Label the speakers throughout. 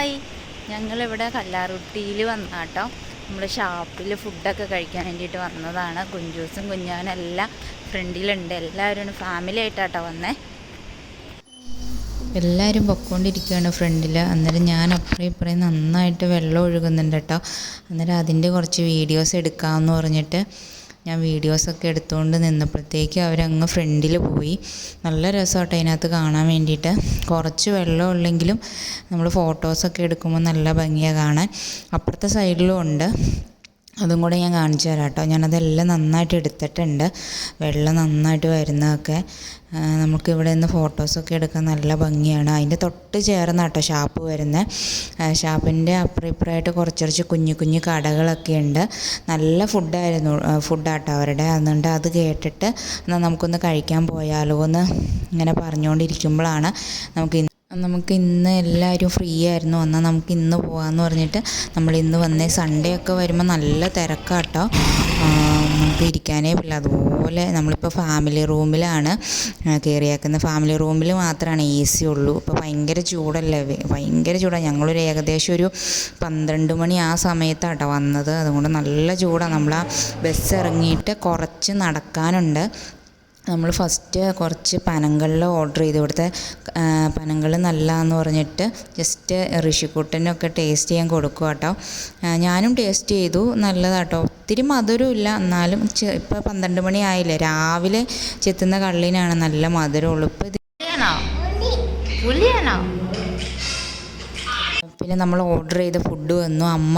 Speaker 1: Hi. ഞങ്ങളിവിടെ കല്ലാറുട്ടിയിൽ വന്നാട്ടോ. നമ്മൾ ഷാപ്പിൽ ഫുഡൊക്കെ കഴിക്കാൻ വേണ്ടിയിട്ട് വന്നതാണ്. കുഞ്ചൂസും കുഞ്ഞാനും എല്ലാം ഫ്രണ്ടിലുണ്ട്. എല്ലാവരും ഫാമിലി ആയിട്ടാട്ടോ വന്നേ. എല്ലാവരും പൊക്കോണ്ടിരിക്കുകയാണ് ഫ്രണ്ടിൽ അന്നേരം ഞാൻ അപ്പുറം ഇപ്പുറം നന്നായിട്ട് വെള്ളം ഒഴുകുന്നുണ്ട് കേട്ടോ. അന്നേരം അതിന്റെ കുറച്ച് വീഡിയോസ് എടുക്കാമെന്ന് പറഞ്ഞിട്ട് ഞാൻ വീഡിയോസൊക്കെ എടുത്തുകൊണ്ട് നിന്നപ്പോഴത്തേക്ക് അവരങ്ങ് ഫ്രണ്ടിൽ പോയി. നല്ല രസമാട്ടോ അതിനകത്ത് കാണാൻ വേണ്ടിയിട്ട്. കുറച്ച് വെള്ളം ഉള്ളെങ്കിലും നമ്മൾ ഫോട്ടോസൊക്കെ എടുക്കുമ്പോൾ നല്ല ഭംഗിയാണ് കാണാൻ. അപ്പുറത്തെ സൈഡിലും ഉണ്ട്. അതും കൂടെ ഞാൻ കാണിച്ചു തരാം കേട്ടോ. ഞാനതെല്ലാം നന്നായിട്ട് എടുത്തിട്ടുണ്ട്. വെള്ളം നന്നായിട്ട് വരുന്നതൊക്കെ. നമുക്ക് ഇവിടെ നിന്ന് ഫോട്ടോസൊക്കെ എടുക്കാൻ നല്ല ഭംഗിയാണ്. അതിന്റെ തൊട്ട് ചേർന്ന കേട്ടോ ഷാപ്പ് വരുന്നത് ഷാപ്പിന്റെ അപ്പുറം കുറച്ച് കുറച്ച് കുഞ്ഞു കുഞ്ഞു കടകളൊക്കെ ഉണ്ട്. നല്ല ഫുഡായിരുന്നു ഫുഡാട്ടോ അവരുടെ. അതുകൊണ്ട് അത് കേട്ടിട്ട് എന്നാൽ നമുക്കൊന്ന് കഴിക്കാൻ പോയാലോ എന്ന് ഇങ്ങനെ പറഞ്ഞുകൊണ്ടിരിക്കുമ്പോഴാണ് നമുക്ക് നമുക്ക് ഇന്ന് എല്ലാവരും ഫ്രീ ആയിരുന്നു. എന്നാൽ നമുക്ക് ഇന്ന് പോകാമെന്ന് പറഞ്ഞിട്ട് നമ്മൾ ഇന്ന് വന്നേ. സൺഡേ ഒക്കെ വരുമ്പോൾ നല്ല തിരക്കാട്ടോ. നമുക്ക് ഇരിക്കാനേ പറ്റില്ല. അതുപോലെ നമ്മളിപ്പോൾ ഫാമിലി റൂമിലാണ് കയറിയേക്കുന്നത് ഫാമിലി റൂമിൽ മാത്രമാണ് എ സി ഉള്ളൂ. ഇപ്പോൾ ഭയങ്കര ചൂടല്ലേ? ഭയങ്കര ചൂടാണ് ഞങ്ങളൊരു ഏകദേശം ഒരു പന്ത്രണ്ട് മണി ആ സമയത്താട്ടോ വന്നത്. അതുകൊണ്ട് നല്ല ചൂടാണ് നമ്മൾ ആ ബസ് ഇറങ്ങിയിട്ട് കുറച്ച് നടക്കാനുണ്ട്. നമ്മൾ ഫസ്റ്റ് കുറച്ച് പനങ്കള്ളിൽ ഓർഡർ ചെയ്തു ഇവിടുത്തെ പനങ്കള്ള് നല്ലതാന്ന് പറഞ്ഞിട്ട് ജസ്റ്റ് ഋഷിക്കുട്ടനൊക്കെ ടേസ്റ്റ് ചെയ്യാൻ കൊടുക്കുക കേട്ടോ ഞാനും ടേസ്റ്റ് ചെയ്തു. നല്ലതാട്ടോ ഒത്തിരി മധുരമില്ല എന്നാലും ഇപ്പോൾ പന്ത്രണ്ട് മണി ആയില്ലേ. രാവിലെ ചെത്തുന്ന കള്ളിനാണ് നല്ല മധുരമുള്ളൂ ഇപ്പോൾ ഇത് പിന്നെ നമ്മൾ ഓർഡർ ചെയ്ത ഫുഡ് വന്നു. അമ്മ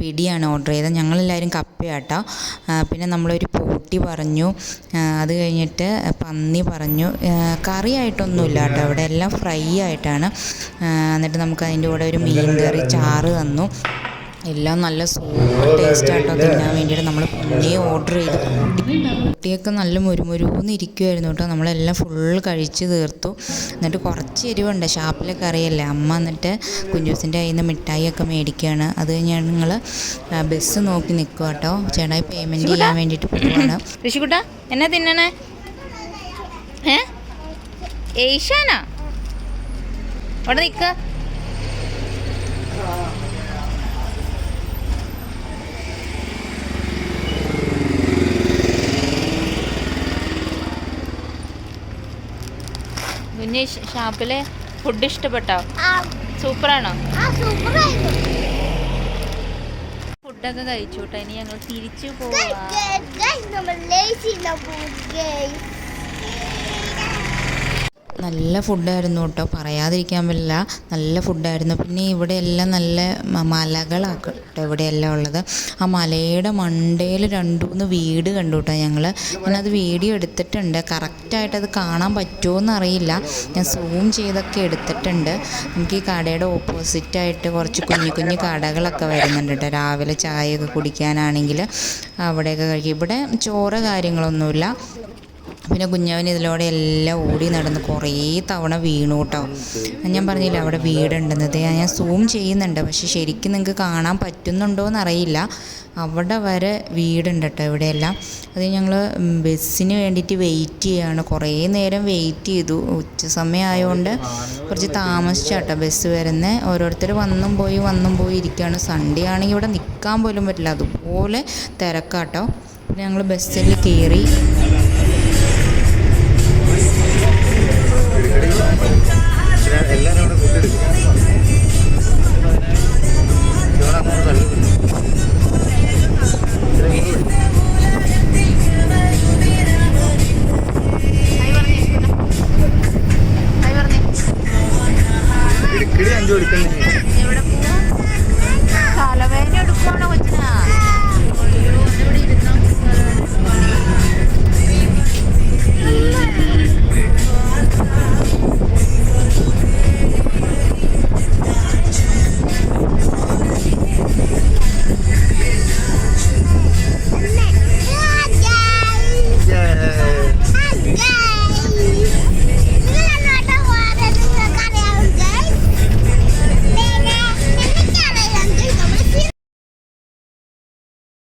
Speaker 1: പിടിയാണ് ഓർഡർ ചെയ്തത്. ഞങ്ങളെല്ലാവരും കപ്പയാട്ടോ. ആ, പിന്നെ നമ്മളൊരു പോട്ടി പറഞ്ഞു. അത് കഴിഞ്ഞിട്ട് പന്നി പറഞ്ഞു. കറി കറിയായിട്ടൊന്നുമില്ല കേട്ടോ. അവിടെ എല്ലാം ഫ്രൈ ആയിട്ടാണ്. എന്നിട്ട് നമുക്ക് അതിന്റെ കൂടെ ഒരു മീൻ കറി ചാറ് തന്നു. എല്ലാം നല്ല സൂപ്പർ ടേസ്റ്റ് ആട്ടോ തിന്നാൻ വേണ്ടിയിട്ട് നമ്മൾ പിന്നെ ഓർഡർ ചെയ്ത്. കുട്ടിയൊക്കെ നല്ല മുരുമുരുന്ന് ഇരിക്കുമായിരുന്നു കേട്ടോ. നമ്മളെല്ലാം ഫുൾ കഴിച്ച് തീർത്തു. എന്നിട്ട് കുറച്ച് എരിവുണ്ട്. ഷാപ്പിലൊക്കെ അറിയല്ലേ അമ്മ എന്നിട്ട് കുഞ്ഞൂസിന്റെ കയ്യിൽ നിന്ന് മിഠായിയൊക്കെ മേടിക്കുകയാണ്. അത് കഴിഞ്ഞാൽ ഞങ്ങൾ ബസ് നോക്കി നിൽക്കുക കേട്ടോ. ചേട്ടായി പേയ്മെന്റ് ചെയ്യാൻ വേണ്ടിയിട്ട് പോവുകയാണ് ഋഷിക്കുട്ട എന്നാ തിന്നണേ? ഏ? ഏഷ്യാനാ? അവിടെ നിൽക്കുക കുഞ്ഞ് ഷാപ്പിലെ ഫുഡ് ഇഷ്ടപ്പെട്ടോ? സൂപ്പറാണോ? ഫുഡൊക്കെ കഴിച്ചു കേട്ടോ ഇനി ഞങ്ങൾ തിരിച്ചു പോവാ. നല്ല ഫുഡായിരുന്നു കേട്ടോ. പറയാതിരിക്കാൻ പറ്റില്ല. നല്ല ഫുഡായിരുന്നു. പിന്നെ ഇവിടെ എല്ലാം നല്ല മലകളാണ് കേട്ടോ ഇവിടെയെല്ലാം ഉള്ളത്. ആ മലയുടെ മണ്ടയിൽ രണ്ട് മൂന്ന് വീട് കണ്ടു കേട്ടോ ഞങ്ങൾ ഞാനത് വീഡിയോ എടുത്തിട്ടുണ്ട്. കറക്റ്റായിട്ട് അത് കാണാൻ പറ്റുമോ അറിയില്ല ഞാൻ സൂം ചെയ്തൊക്കെ എടുത്തിട്ടുണ്ട്. നമുക്ക് ഈ കടയുടെ ഓപ്പോസിറ്റായിട്ട് കുറച്ച് കുഞ്ഞു കുഞ്ഞു കടകളൊക്കെ വരുന്നുണ്ട് കേട്ടോ രാവിലെ ചായയൊക്കെ കുടിക്കാനാണെങ്കിൽ അവിടെയൊക്കെ കഴിക്കും. ഇവിടെ ചോറ് കാര്യങ്ങളൊന്നുമില്ല. പിന്നെ കുഞ്ഞവൻ ഇതിലൂടെ എല്ലാം ഓടി നടന്ന് കുറേ തവണ വീണു കേട്ടോ. ഞാൻ പറഞ്ഞില്ല അവിടെ വീടുണ്ടെന്നത് ഞാൻ സൂം ചെയ്യുന്നുണ്ട്. പക്ഷെ ശരിക്കും നിങ്ങൾക്ക് കാണാൻ പറ്റുന്നുണ്ടോ എന്നറിയില്ല. അവിടെ വരെ വീടുണ്ട് കേട്ടോ ഇവിടെയെല്ലാം. അത് ഞങ്ങൾ ബസ്സിന് വേണ്ടിയിട്ട് വെയിറ്റ് ചെയ്യുകയാണ് കുറേ നേരം വെയിറ്റ് ചെയ്തു. ഉച്ച സമയം ആയതുകൊണ്ട് കുറച്ച് താമസിച്ചാട്ടോ ബസ് വരുന്ന. ഓരോരുത്തർ വന്നും പോയി വന്നും പോയി ഇരിക്കുകയാണ് സൺഡേ ആണെങ്കിൽ ഇവിടെ നിൽക്കാൻ പോലും പറ്റില്ല. അതുപോലെ തിരക്കാട്ടോ. പിന്നെ ഞങ്ങൾ ബസ്സിൽ കയറി
Speaker 2: കിളി അഞ്ചു കൊടുക്കണ്ടേ? കാലവേദന എടുക്കുവാണോ കൊച്ചിനാ? ഇവിടെ